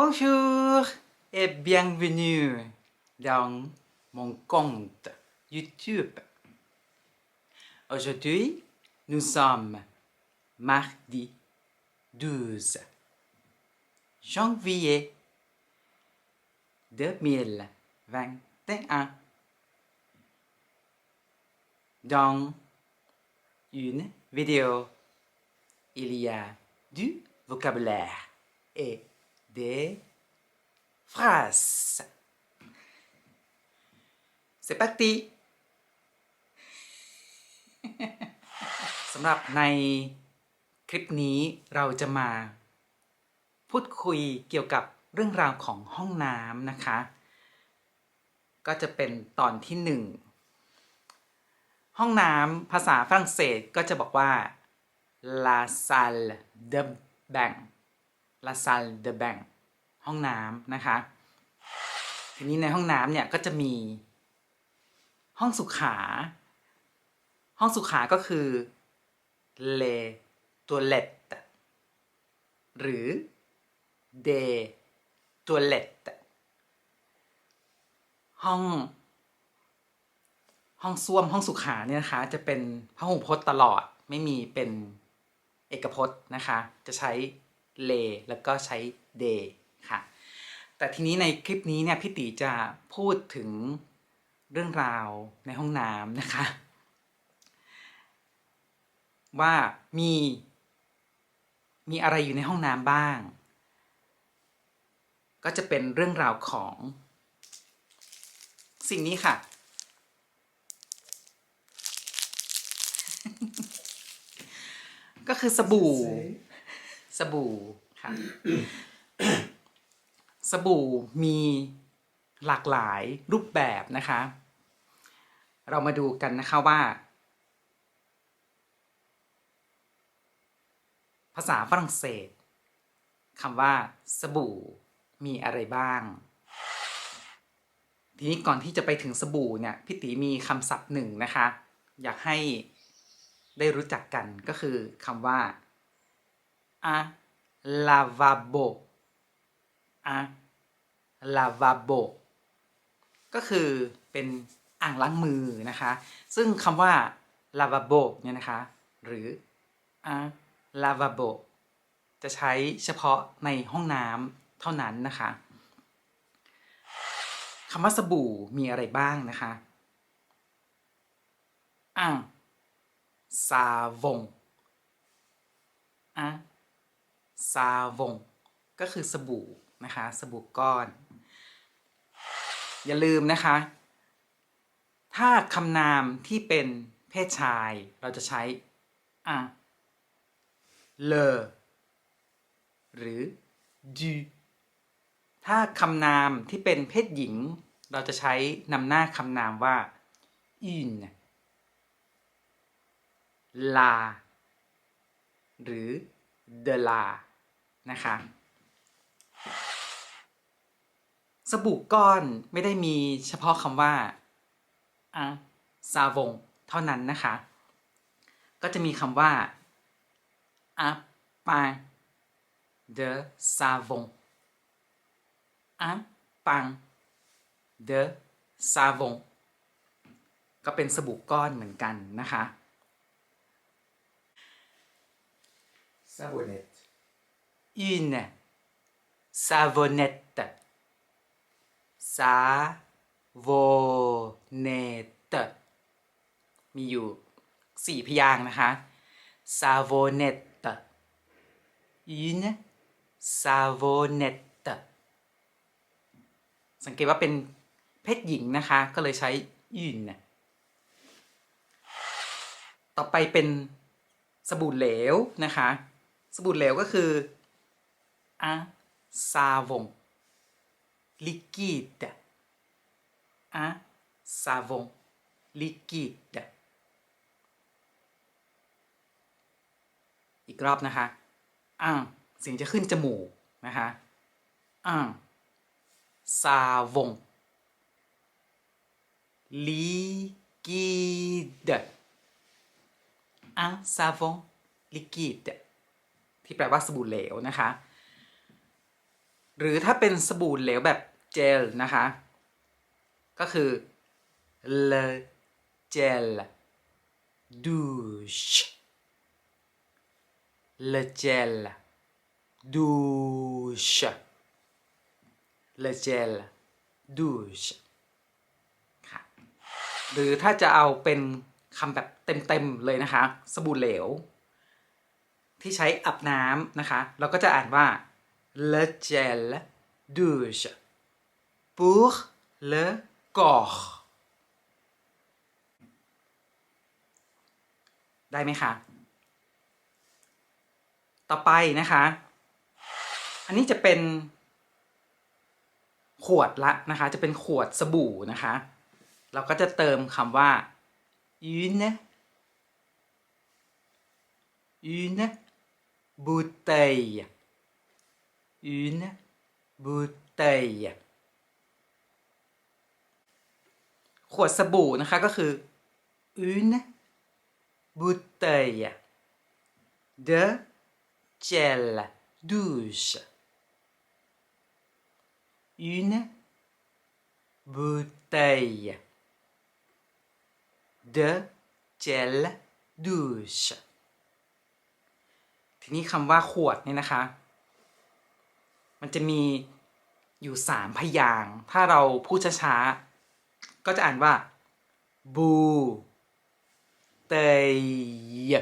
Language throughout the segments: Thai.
Bonjour et bienvenue dans mon compte YouTube. Aujourd'hui, nous sommes mardi 12 janvier 2021. Dans une vidéo, il y a du vocabulaire et des phrases. C'est parti สำหรับในคลิปนี้เราจะมา พูดคุยเกี่ยวกับเรื่องราวของห้องน้ำนะคะ ก็จะเป็นตอนที่หนึ่งห้องน้ำภาษาฝรั่งเศสก็จะบอกว่า la salle de bain la salle de bain ห้องน้ำนะคะ ทีนี้ในห้องน้ำเนี่ยก็จะมีห้องสุขา ห้องสุขาก็คือ le toilette หรือ de toilette ห้องห้องส้วมห้องสุขาเนี่ยนะคะ จะเป็นพหูพจน์ตลอดไม่มีเป็นเอกพจน์นะคะ จะใช้ เลแล้วก็ใช้เดค่ะ แต่ทีนี้ในคลิปนี้เนี่ยพี่ตีจะพูดถึงเรื่องราวในห้องน้ำนะคะ ว่ามีมีอะไรอยู่ในห้องน้ำบ้าง ก็จะเป็นเรื่องราวของ สิ่งนี้ค่ะ ก็คือสบู่ สบู่ค่ะ สบู่มีหลากหลายรูปแบบนะคะ เรามาดูกันนะคะว่า ภาษาฝรั่งเศสคำว่าสบู่มีอะไรบ้าง ทีนี้ก่อนที่จะไปถึงสบู่เนี่ยพี่ตีมีคำศัพท์หนึ่งนะคะ อยากให้ได้รู้จักกันก็คือคำว่า a lavabo a lavabo ก็คือเป็นอ่างล้างมือนะคะ ซึ่งคำว่า lavabo เนี่ยนะคะ หรือ a lavabo จะใช้เฉพาะในห้องน้ำเท่านั้นนะคะคำว่าสบู่มีอะไรบ้างนะคะอ่างซาวงอะ ซาวงก็คือสบู่นะคะสบู่ก้อน อย่าลืมนะคะ ถ้าคำนามที่เป็นเพศชายเราจะใช้อะเลหรือ du ถ้าคำนามที่เป็นเพศหญิง เราจะใช้นำหน้าคำนามว่า une la หรือ de la นะคะสบู่ก้อนไม่ได้มีเฉพาะคำว่าอะซาวงเท่านั้นนะคะ ก็จะมีคำว่าอะปา de savon un pain de savon ก็เป็นสบู่ก้อนเหมือนกันนะคะ Savonnette. Une savonnette savonnette มีอยู่สี่พยางค์นะคะ savonnette une savonnette สังเกตว่าเป็นเพศหญิงนะคะ ก็เลยใช้ une ต่อไปเป็นสบู่เหลวนะคะ สบู่เหลวก็คือ un savon liquide un savon liquide อีกรอบนะคะอ่งเสียงจะขึ้นจมูกนะคะอ่ง savon liquide un savon liquide ที่แปลว่าสบู่เหลวนะคะ หรือถ้าเป็นสบู่เหลวแบบเจลนะคะ ก็คือ le gel douche le gel douche le gel douche ค่ะหรือถ้าจะเอาเป็นคำแบบเต็มๆเลยนะคะ สบู่เหลว ที่ใช้อาบน้ำนะคะ เราก็จะอ่านว่า le gel douche pour le corps ได้ไหมคะ ต่อไปนะคะ อันนี้จะเป็นขวดละนะคะ จะเป็นขวดสบู่นะคะ เราก็จะเติมคำว่า une une bouteille une bouteille ขวดสบู่นะคะก็คือ une bouteille de gel douche une bouteille de gel douche ทีนี้คำว่าขวดนี่นะคะ มันจะมีอยู่สามพยางถ้าเราพูดช้าๆ ก็จะอ่านว่า บูเตย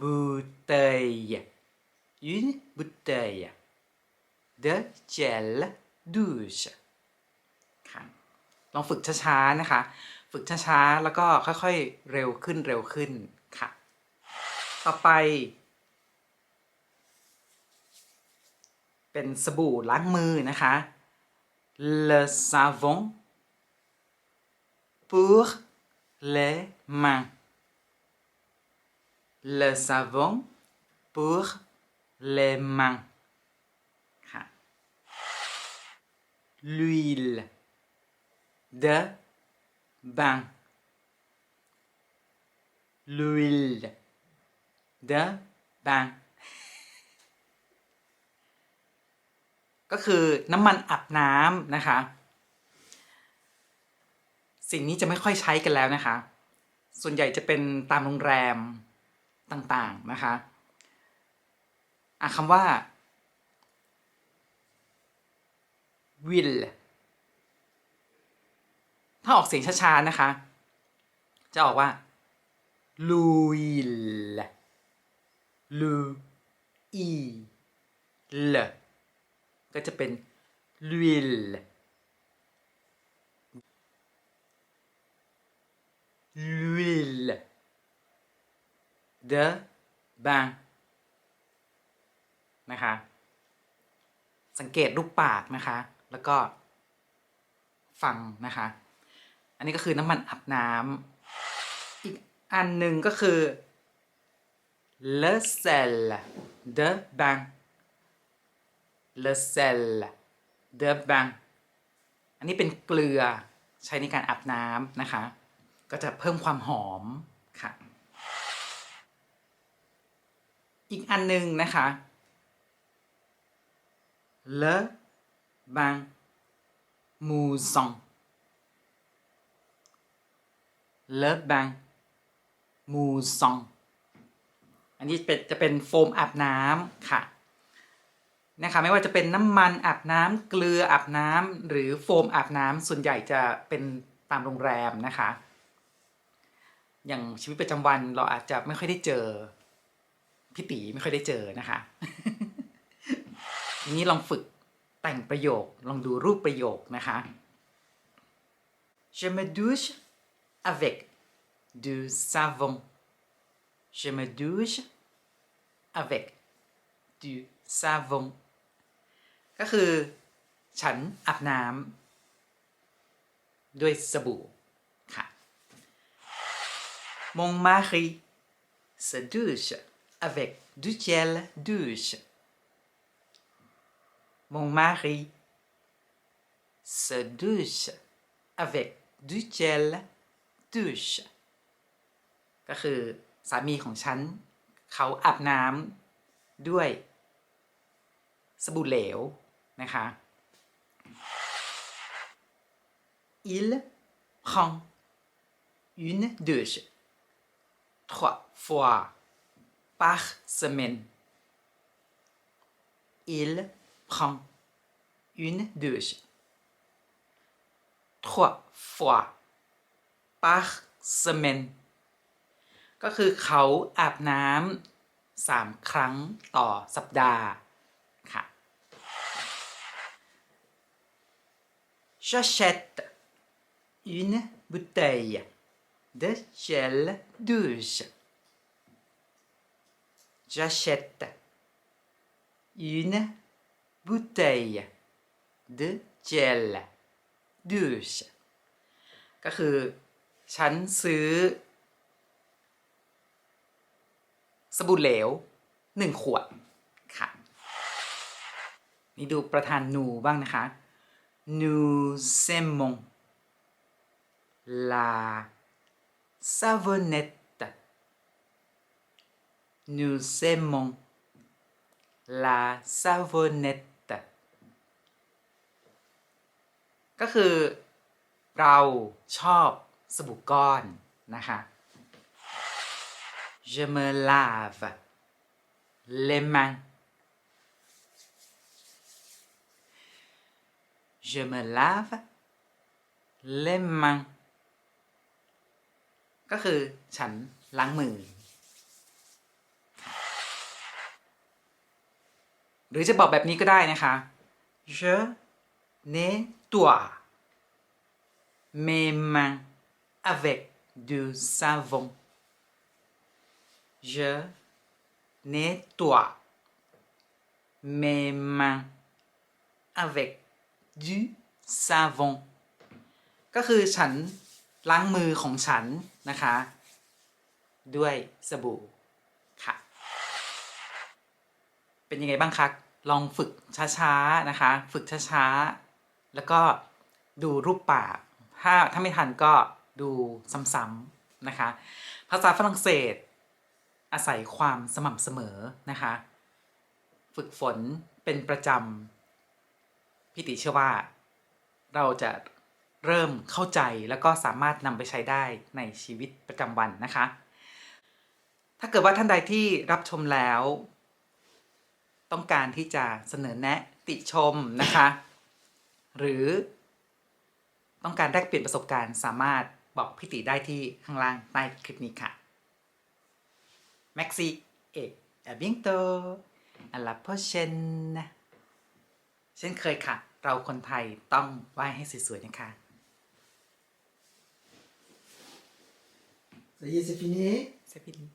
บูเตย une bouteille de gel douche ค่ะลองฝึกช้าๆ นะคะ ฝึกช้าๆ แล้วก็ค่อยๆ เร็วขึ้นเร็วขึ้นค่ะ ต่อไป เป็นสบู่ล้างมือนะคะ le savon pour les mains le savon pour les mains ค่ะ l'huile de bain l'huile de bain ก็คือน้ำมันอาบน้ำนะคะ สิ่งนี้จะไม่ค่อยใช้กันแล้วนะคะ ส่วนใหญ่จะเป็นตามโรงแรมต่างๆนะคะอะคำว่า will ถ้าออกเสียงช้าๆนะคะ จะออกว่า l'huile lu i l ก็จะเป็น l'huile l'huile de bain นะคะ สังเกตรูปปากนะคะ แล้วก็ฟังนะคะ อันนี้ก็คือน้ำมันอาบน้ำอีกอันหนึ่งก็คือ le sel de bain le sel de bain อันนี้เป็นเกลือใช้ในการอาบน้ำนะคะ ก็จะเพิ่มความหอมค่ะ อีกอันหนึ่งนะคะ le bain moussant le bain mouson อันนี้เป็นจะเป็นโฟมอาบน้ำค่ะ นะคะไม่ว่าจะเป็นน้ำมันอาบน้ำเกลืออาบน้ำหรือโฟมอาบน้ำส่วนใหญ่จะเป็นตามโรงแรมนะคะ อย่างชีวิตประจำวันเราอาจจะไม่ค่อยได้เจอพี่ตีไม่ค่อยได้เจอนะคะทีนี้ลองฝึกแต่งประโยคลองดูรูปประโยคนะคะ Je me douche avec du savon Je me douche avec du savon ก็คือ ฉันอาบน้ำด้วยสบู่ค่ะ Mon mari se douche avec du gel douche Mon mari se douche avec du gel douche ก็คือสามีของฉัน เขาอาบน้ำด้วยสบู่เหลว นะคะ il prend une douche trois fois par semaine il prend une douche trois fois par semaine ก็คือเขาอาบน้ำสามครั้งต่อสัปดาห์ค่ะ J'achète une bouteille de gel douche. J'achète une bouteille de gel douche ก็คือฉันซื้อ สบู่เหลวหนึ่งขวดค่ะ นี่ดูประธานนูบ้างนะคะ nous aimons la savonnette. Nous aimons la savonnette. ก็คือ เราชอบสบู่ก้อนนะคะ Je me lave les mains. Je me lave les mains ก็คือฉันล้างมือ หรือจะบอกแบบนี้ก็ได้นะคะ Je nettoie mes mains avec du savon Je nettoie mes mains avec du savon ก็คือฉันล้างมือของฉันนะคะ ด้วยสบู่ค่ะ เป็นยังไงบ้างคะลองฝึกช้าๆนะคะ ฝึกช้าๆ แล้วก็ดูรูปปาก ถ้าถ้าไม่ทันก็ดูซ้ำๆนะคะ ภาษาฝรั่งเศส อาศัยความสม่ำเสมอนะคะ ฝึกฝนเป็นประจำ พี่ติเชื่อว่า เราจะเริ่มเข้าใจแล้วก็สามารถนำไปใช้ได้ในชีวิตประจำวันนะคะ ถ้าเกิดว่าท่านใดที่รับชมแล้ว ต้องการที่จะเสนอแนะติชมนะคะ หรือต้องการแลกเปลี่ยนประสบการณ์ สามารถบอกพี่ติได้ที่ข้างล่างใต้คลิปนี้ค่ะ Maxi เอกแอบบิงโตอัลลาโพ เชนเช่นเคยค่ะ เราคนไทยต้องไหว้ให้สวยๆนะคะ Ça y est, c'est fini เซฟิลี